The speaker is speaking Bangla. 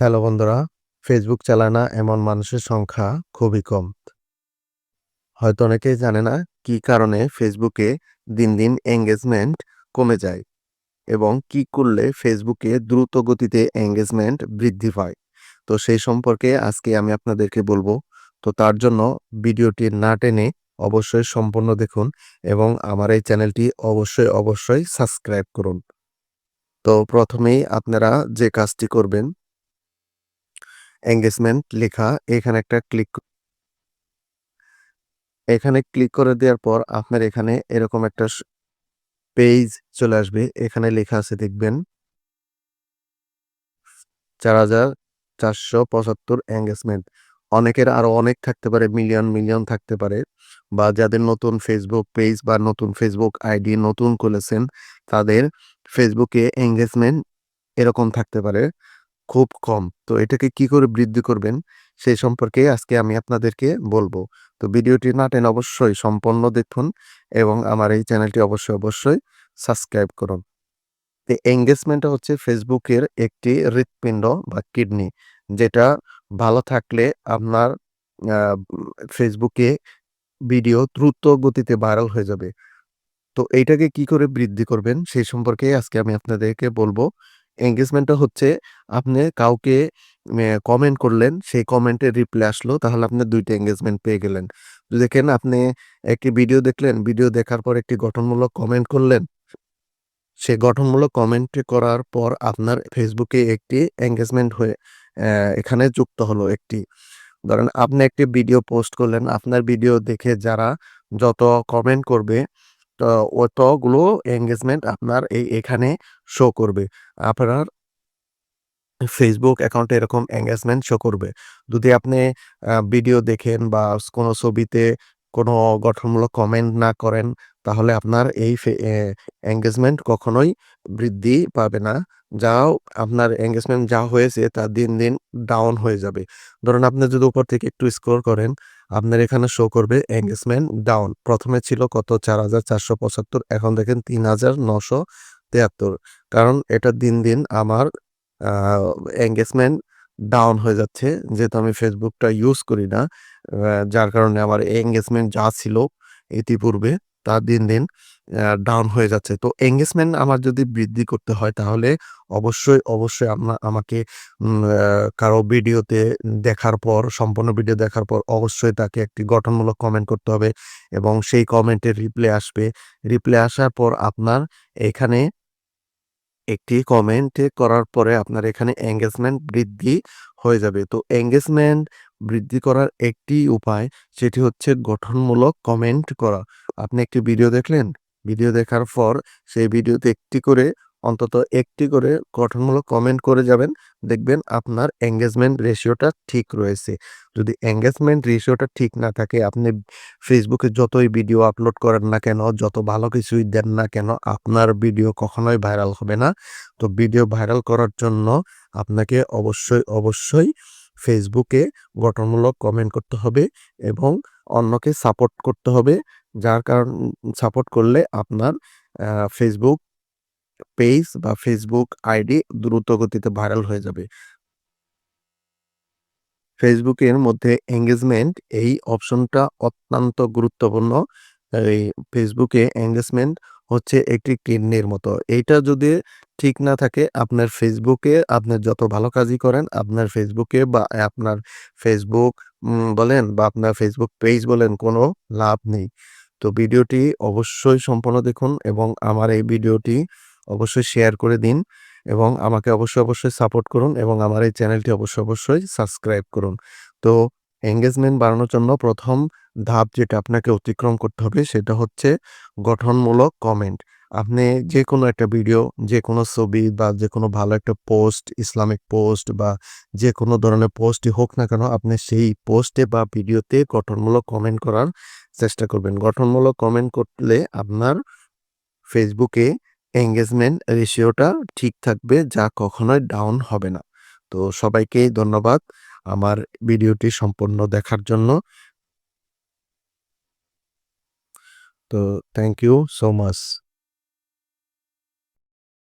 হ্যালো বন্ধুরা, ফেসবুক চালায় না এমন মানুষের সংখ্যা খুবই কম। হয়তো অনেকেই জানে না কি কারণে ফেসবুকে দিন, দিন এনগেজমেন্ট কমে যায় এবং কি করলে ফেসবুকে দ্রুত গতিতে এনগেজমেন্ট বৃদ্ধি পায়। তো সেই সম্পর্কে আজকে আমি আপনাদেরকে বলব। তো তার জন্য ভিডিওটি না টেনে অবশ্যই সম্পূর্ণ দেখুন এবং আমার এই চ্যানেলটি অবশ্যই, অবশ্যই সাবস্ক্রাইব করুন। তো প্রথমেই আপনারা যে কাজটি করবেন এনগেজমেন্ট লেখা, এখানে একটা ক্লিক এখানে ক্লিক করে দেওয়ার পর আপনার এখানে এরকম একটা পেজ চলে আসবে। এখানে লেখা আছে, দেখবেন। চার হাজার চারশো পঁচাত্তর এঙ্গেজমেন্ট অনেকের আরও অনেক থাকতে পারে মিলিয়ন মিলিয়ন থাকতে পারে। বা যাদের নতুন ফেসবুক পেজ বা নতুন ফেসবুক আইডি নতুন খুলেছেন, তাদের ফেসবুকে এঙ্গেজমেন্ট এরকম থাকতে পারে। খুব কম। তো এটাকে কি করে বৃদ্ধি করবেন? সেই সম্পর্কে আজকে আমি আপনাদেরকে বলব। তো ভিডিওটি না টেন অবশ্যই সম্পন্ন দেখুন এবং আমার এই চ্যানেলটি অবশ্যই অবশ্যই সাবস্ক্রাইব করুন। তো এঙ্গেজমেন্টটা হচ্ছে ফেসবুকের একটি হৃৎপিণ্ড বা কিডনি, যেটা ভালো থাকলে আপনার ফেসবুকে ভিডিও দ্রুত গতিতে ভাইরাল হয়ে যাবে। তো এইটাকে কি করে বৃদ্ধি করবেন? সেই সম্পর্কে আজকে আমি আপনাদেরকে বলব। এঙ্গেজমেন্টটা হচ্ছে আপনি কাউকে কমেন্ট করলেন, সেই কমেন্টের রিপ্লাই আসলো, তাহলে আপনি দুইটা এঙ্গেজমেন্ট পেয়ে গেলেন। দেখেন, আপনি একটি ভিডিও দেখলেন ভিডিও দেখার পর একটি গঠনমূলক কমেন্ট করলেন। সে গঠনমূলক কমেন্ট করার পর আপনার ফেসবুকে একটি এঙ্গেজমেন্ট হয়ে এখানে যুক্ত হলো একটি। ধরেন, আপনি একটি ভিডিও পোস্ট করলেন, আপনার ভিডিও দেখে যারা যত কমেন্ট করবে অতগুলো এঙ্গেজমেন্ট আপনার এই এখানে শো করবে। আপনার ফেসবুক অ্যাকাউন্টে এরকম এঙ্গেজমেন্ট শো করবে। যদি আপনি ভিডিও দেখেন বা কোনো ছবিতে কোনো গঠনমূলক কমেন্ট না করেন তাহলে আপনার এই এঙ্গেজমেন্ট কখনোই বৃদ্ধি পাবে না। যাও, আপনার এঙ্গেজমেন্ট যা হয়েছে তা দিন দিন ডাউন হয়ে যাবে। ধরুন আপনি যদি উপর থেকে একটু স্কোর করেন, আপনার এখানে শো করবে এঙ্গেজমেন্ট ডাউন প্রথমে ছিল কত? চার হাজার চারশো পঁচাত্তর, এখন দেখেন তিন হাজার নশো তেয়াত্তর। কারণ এটা দিন দিন আমার এঙ্গেজমেন্ট ডাউন হয়ে যাচ্ছে। যেহেতু আমি ফেসবুকটা ইউজ করি না যার কারণে আমার এঙ্গেজমেন্ট যা ছিল ইতিপূর্বে তা দিন দিন ডাউন হয়ে যাচ্ছে। তো এঙ্গেজমেন্ট আমার যদি বৃদ্ধি করতে হয় তাহলে অবশ্যই অবশ্যই আমাকে কারও ভিডিওতে দেখার পর, সম্পূর্ণ ভিডিও দেখার পর অবশ্যই তাকে একটি গঠনমূলক কমেন্ট করতে হবে এবং সেই কমেন্টের রিপ্লাই আসবে। রিপ্লাই আসার পর আপনার এখানে একটি কমেন্ট করার পরে আপনার এখানে এঙ্গেজমেন্ট বৃদ্ধি হয়ে যাবে। তো এঙ্গেজমেন্ট বৃদ্ধি করার একটি উপায় সেটি হচ্ছে গঠনমূলক কমেন্ট করা। আপনি একটি ভিডিও দেখলেন ভিডিও দেখার পর সেই ভিডিওতে একটি করে, অন্তত একটি করে গঠনমূলক কমেন্ট করে যাবেন, দেখবেন আপনার এঙ্গেজমেন্ট রেশিওটা ঠিক রয়েছে। যদি এঙ্গেজমেন্ট রেশিওটা ঠিক না থাকে, আপনি ফেসবুকে যতই ভিডিও আপলোড করেন না কেন, যত ভালো কিছুই দেন না কেন, আপনার ভিডিও কখনোই ভাইরাল হবে না। তো ভিডিও ভাইরাল করার জন্য আপনাকে অবশ্যই অবশ্যই ফেসবুকে গঠনমূলক কমেন্ট করতে হবে এবং অন্যকে সাপোর্ট করতে হবে। যার কারণ সাপোর্ট করলে আপনার ফেসবুক পেজ বা ফেসবুক আইডি দ্রুত গতিতে ভাইরাল হয়ে যাবে। ফেসবুকের মধ্যে এঙ্গেজমেন্ট এই অপশনটা অত্যন্ত গুরুত্বপূর্ণ। এই ফেসবুকে এঙ্গেজমেন্ট হচ্ছে একটি কিডনির মতো। এইটা যদি ঠিক না থাকে, আপনার ফেসবুকে আপনার যত ভালো কাজই করেন, আপনার ফেসবুকে বা আপনার ফেসবুক বলেন বা আপনার ফেসবুক পেজ বলেন, কোনো লাভ নেই। তো ভিডিওটি অবশ্যই সম্পূর্ণ দেখুন এবং আমার এই ভিডিওটি অবশ্যই শেয়ার করে দিন এবং আমাকে অবশ্যই অবশ্যই সাপোর্ট করুন এবং আমার এই চ্যানেলটি অবশ্যই অবশ্যই সাবস্ক্রাইব করুন। তো এঙ্গেজমেন্ট বাড়ানোর জন্য প্রথম ধাপ যেটা আপনাকে অতিক্রম করতে হবে সেটা হচ্ছে গঠনমূলক কমেন্ট আপনি যে কোনো একটা ভিডিও যে কোনো ছবি বা যে কোনো ভালো একটা পোস্ট ইসলামিক পোস্ট বা যে কোনো ধরনের পোস্টই হোক না কেন, আপনি সেই পোস্টে বা ভিডিওতে গঠনমূলক কমেন্ট করার চেষ্টা করবেন। গঠনমূলক কমেন্ট করলে আপনার ফেসবুকে এঙ্গেজমেন্ট রেশিওটা ঠিক থাকবে, যা কখনোই ডাউন হবে না। তো সবাইকেই ধন্যবাদ। আমার ভিডিওটি সম্পূর্ণ দেখার জন্য। তো থ্যাংক ইউ সো মাচ